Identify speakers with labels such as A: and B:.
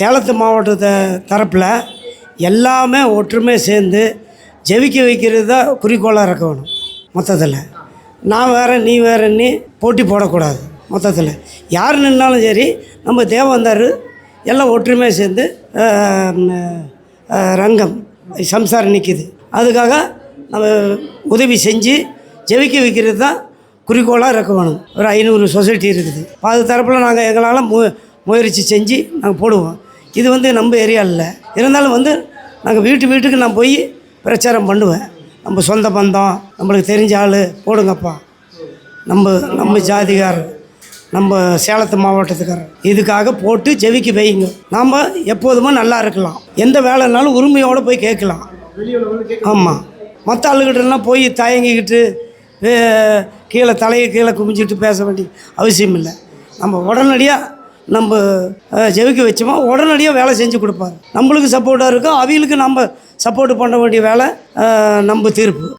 A: சேலத்து மாவட்டத்தை தரப்பில் எல்லாமே ஒற்றுமை சேர்ந்து ஜெயிக்க வைக்கிறது தான் குறிக்கோளாக இருக்கணும் மொத்தத்தில். நான் வேறு நீ வேறுன்னு போட்டி போடக்கூடாது மொத்தத்தில். யார் நின்னாலும் சரி நம்ம தேவந்தார் எல்லாம் ஒற்றுமையாக சேர்ந்து ரங்கம் சம்சாரம் நிற்கிது அதுக்காக நம்ம உதவி செஞ்சு ஜெயிக்க வைக்கிறது தான் குறிக்கோளாக இருக்க வேணும் ஒரு ஐநூறு சொசைட்டி இருக்குது. அது தரப்பில் நாங்கள் எங்களால் மு முயற்சி செஞ்சு நாங்கள் போடுவோம். இது வந்து நம்ம ஏரியாவில் இல்லை. இருந்தாலும் வந்து நாங்கள் வீட்டு வீட்டுக்கு நான் போய் பிரச்சாரம் பண்ணுவேன். நம்ம சொந்த பந்தம் நம்மளுக்கு தெரிஞ்ச ஆள் போடுங்கப்பா. நம்ம நம்ம ஜாதிகாரர் நம்ம சேலத்து மாவட்டத்துக்காரர். இதுக்காக போட்டு ஜெபிக்க வைங்க நாம் எப்போதுமே நல்லா இருக்கலாம். எந்த வேலைனாலும் உரிமையோடு போய் கேட்கலாம். ஆமாம் மற்ற ஆளுகிட்டலாம் போய் தயங்கிக்கிட்டு வே- கீழே தலையை கீழே குமிஞ்சிட்டு பேச வேண்டிய அவசியம் இல்லை. நம்ம உடனடியாக நம்ம ஜெயிக்க ஜெபிக்க வச்சோமா உடனடியாக வேலை செஞ்சு கொடுப்பாரு நம்மளுக்கு சப்போர்ட்டாக இருக்கும் அவங்களுக்கு நம்ம சப்போர்ட் பண்ண வேண்டிய வேலை நம்ம தீர்ப்பு.